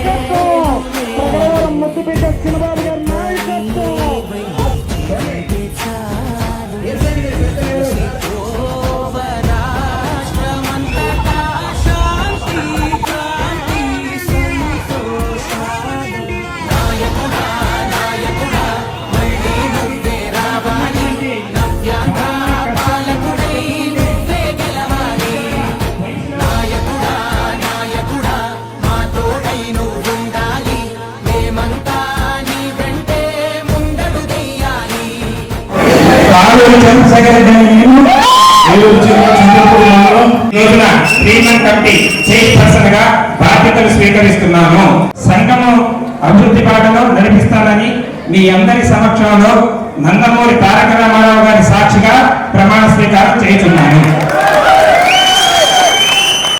గారి నాయకత్వం కావేరి చంద్రశేఖర రెడ్డి జిల్లా రోజున శ్రీమన్ కమిటీ చైర్పర్సన్గా బాధ్యతలు స్వీకరిస్తున్నాను. సంఘము అభివృద్ధి బాటలో నడిపిస్తానని మీ అందరి సమక్షంలో నందమూరి తారక రామారావు గారి సాక్షిగా ప్రమాణ స్వీకారం చేస్తున్నాను.